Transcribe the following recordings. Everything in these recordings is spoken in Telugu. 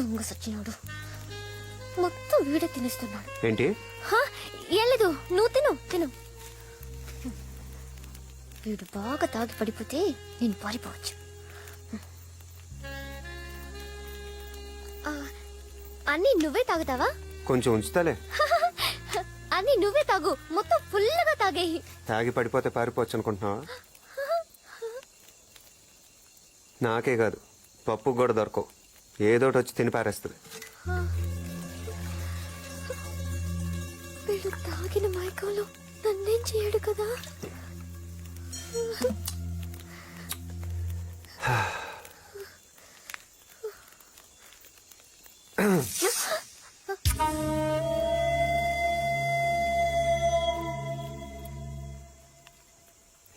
దొంగ సచ్చినాడు. మొత్తం వీడే తినేస్తున్నాడు. ఏంటి? హా, ఏం లేదు. నువ్వు తిను తిను. వీడు బాగా తాగి పడిపోతే నేను పారిపోవచ్చు. అన్నీ నువ్వే తాగుతావా? కొంచెం ఉంచుతాలే. అన్నీ నువ్వే తాగు. మొత్తం ఫుల్గా తాగేయి తాగి పడిపోతే పారిపోవచ్చు అనుకుంటున్నావా? నాకే కాదు. పప్పు కూడా దొరకవు. ఏదోటి వచ్చి తిని పారేస్తుంది. వీడు తాగిన మైకంలో నన్నేం చేయడు కదా?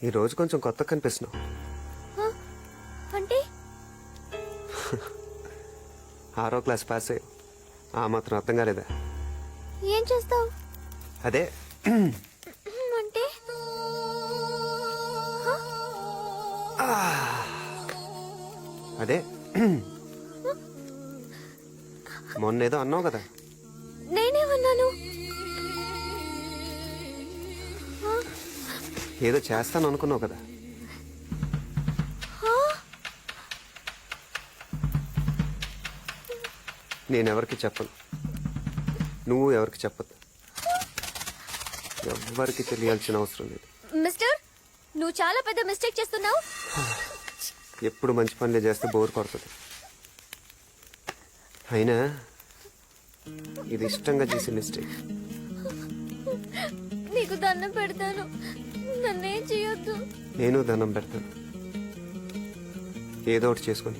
ఈ రోజు కొంచెం కొత్త కనిపిస్తున్నావు. ఆరో క్లాస్ పాస్. అయ్యి ఆ మాత్రం అర్థం కాలేదా? ఏం చేస్తావు? అదే. అంటే? అదే. మొన్నేదో అన్నావు కదా. నేనేమన్నాను? ఏదో చేస్తాను అనుకున్నావు కదా. నేనెవరికి చెప్పను. నువ్వు ఎవరికి చెప్పదు ఎవ్వరికి తెలియాల్సిన అవసరం లేదు. మిస్టర్ నువ్వు చాలా పెద్ద మిస్టేక్ చేస్తున్నావు. ఎప్పుడు మంచి పనులే చేస్తే బోర్ కొడుతుంది. అయినా ఇది ఇష్టంగా చేసే మిస్టేక్. నీకు దండం పెడతాను. నన్నేం చేయొద్దు. నేను దండం పెడతాను. ఏదో ఒకటి చేసుకొని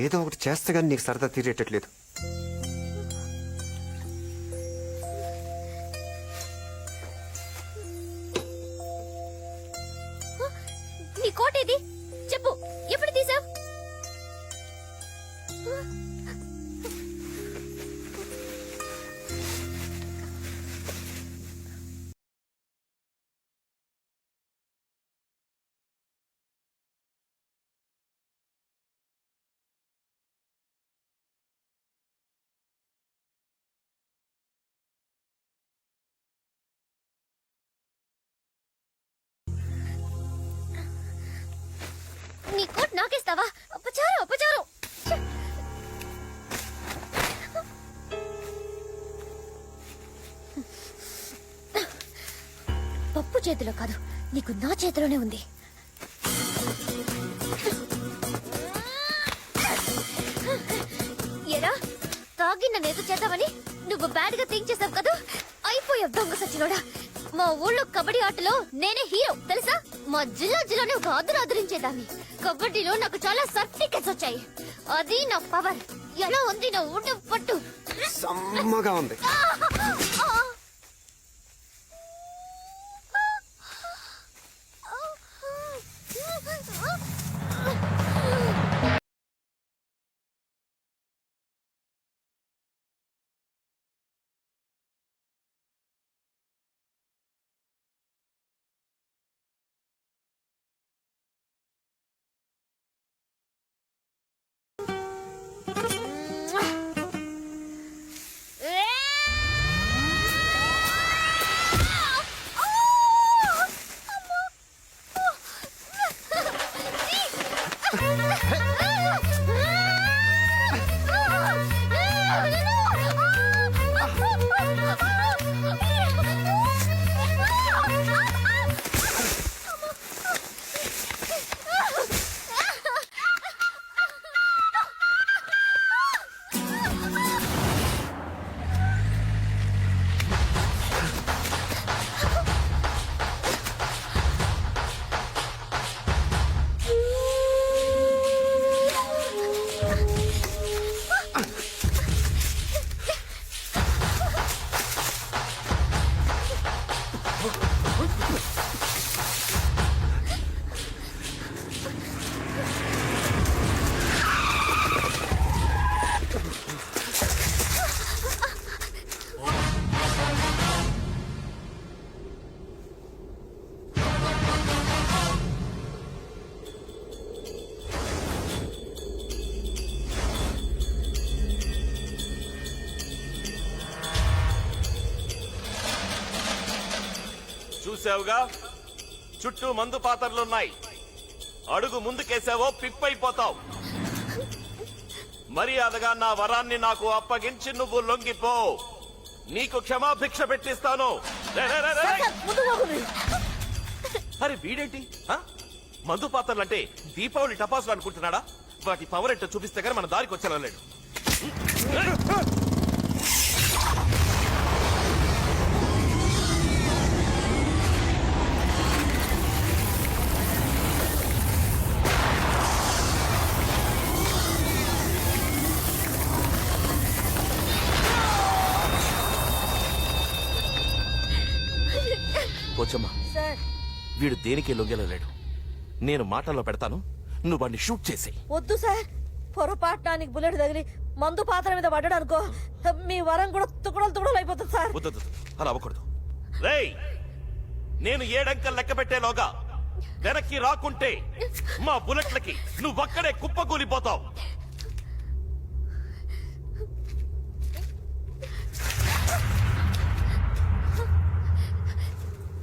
ఏదో ఒకటి చేస్తే కానీ నీకు సరదా తీరేటట్లేదు. నాకేస్తావా? అపచారం అపచారం పప్పు చేతిలో కాదు నీకు నా చేతిలోనే ఉంది. ఎరా తాగి నన్ను ఏదో చేద్దామని? నువ్వు బ్యాడ్గా థింక్ చేసావు కదా? అయిపోయావు దొంగ సచ్చినోడా. మా ఊళ్ళో కబడ్డీ ఆటలో నేనే హీరో తెలుసా? మా జిల్లా జిల్లానే ఒక ఆదురు ఆదరించేదాన్ని. కబడ్డీలో నాకు చాలా సర్టిఫికెట్స్ వచ్చాయి. అది నా పవర్. ఎలా ఉంది నా ఊట పట్టు? సమ్మగా ఉంది. చూసావుగా? చుట్టూ మందు పాత్రలున్నాయి. అడుగు ముందుకేసావో పిప్పైపోతావు. మర్యాదగా నా వరాన్ని నాకు అప్పగించి నువ్వు లొంగిపో. నీకు క్షమాభిక్ష పెట్టిస్తాను. అరే వీడేంటి? మందు పాత్రలు అంటే దీపావళి టపాసులు అనుకుంటున్నాడా? వాటి పవర్ ఏంటో చూపిస్తే కానీ మన దారికి వచ్చేలా లేడు సార్. వీడు దేనికి లొంగేలా లేడు నేను మాటల్లో పెడతాను నువ్వు వాడిని షూట్ చేసేయి. వద్దు సార్. పొరపాటునానికి బుల్లెట్ తగిలి మందు పాత్ర మీద పడ్డాడు అనుకో మీ వరం కూడా తుకుడలు తుకుడలు అయిపోతుంది సార్. వద్దు. అలా అవ్వకూడదు. రేయ్ నేను ఏడంకలు లెక్క పెట్టేలోగా వెనక్కి రాకుంటే మా బుల్లెట్లకి నువ్వక్కడే కుప్పకూలిపోతావు.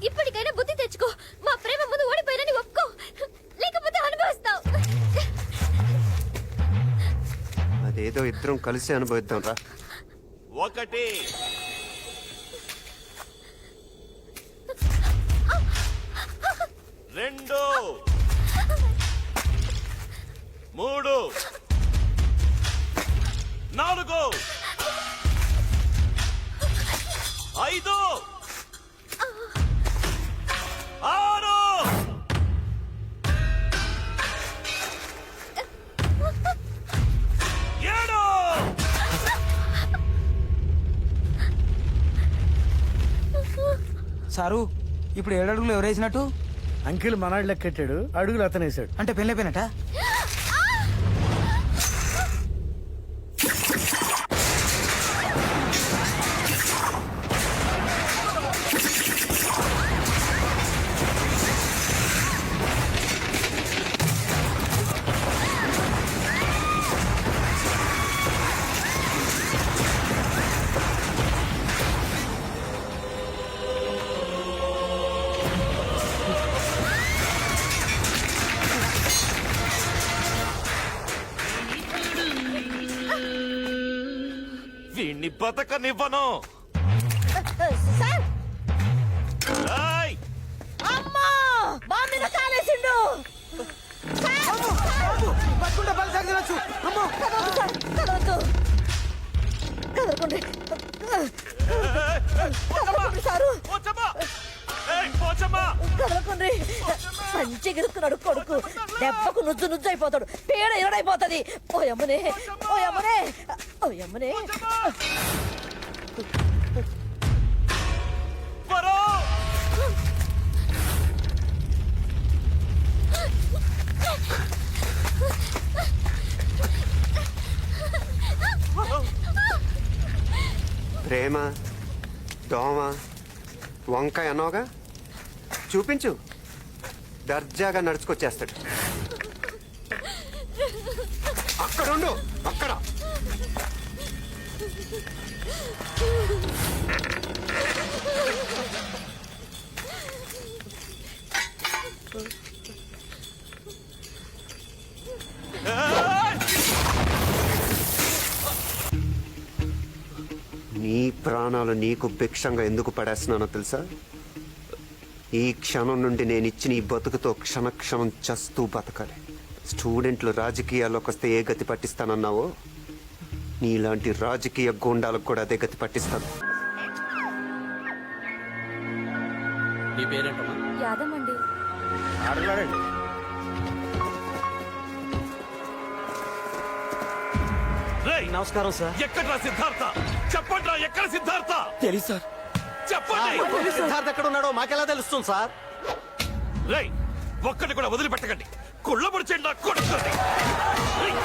ఇప్పటికైనా బుద్ధి తెచ్చుకో. మా ప్రేమ ముందు ఓడిపోయినని ఒప్పుకో. లేకపోతే అనుభవిస్తావు. అదేదో ఇద్దరం కలిసి అనుభవిద్దాం రా. ఒకటి. రెండు. మూడు. నాలుగు. ఐదు. సారు ఇప్పుడు ఏడు అడుగులు ఎవరేసినట్టు? అంకిల్ మనాడు లెక్కెట్టాడు అడుగులు అతనేసాడు అంటే పెళ్ళైపోయినట్ట? వీణ్ణి బతకనివ్వను. సార్! ఏయ్! అమ్మా! బాంబు మీద కాలేసిండు! పట్టుకుంటే పలు సార్! అమ్మో కదవద్దు కదవద్దు! కదలకండి. సంచి గిరుక్కున్నాడు కొడుకు. దెబ్బకు నుజ్జు నుజ్జు అయిపోతాడు. పేడ ఇరడైపోతుంది ఓ యమ్మనే. ఓ యమ్మనే. ఓ యమ్మనే. పరో! ప్రేమ దోమ వంకాయ అన్నావుగా? చూపించు. దర్జాగా నడుచుకొచ్చేస్తాడు. అక్కడ ఉండు అక్కడ. నీ ప్రాణాలు నీకు భిక్షంగా ఎందుకు పడేస్తున్నానో తెలుసా? ఈ క్షణం నుండి నేను ఇచ్చిన ఈ బతుకుతో క్షణక్షణం చస్తూ బతకాలి. స్టూడెంట్లు రాజకీయాల్లోకి వస్తే ఏ గతి పట్టిస్తానన్నావో? నీలాంటి రాజకీయ గూండాలకు కూడా అదే గతి పట్టిస్తాను. పేరేంటమ్మా? ఆడలాడండి నమస్కారం సార్. ఎక్కడ్రా సిద్ధార్థ? చెప్పండ్రా ఎక్కడ సిద్ధార్థ? తెలుసు సార్. చెప్పండి. సిద్ధార్థ్ ఎక్కడ ఉన్నాడో మాకెలా తెలుస్తుంది సార్? రేయ్ ఒక్కటి కూడా వదిలిపెట్టకండి. కుళ్ళబడిచేయండి నా కొడుకుని. రేయ్.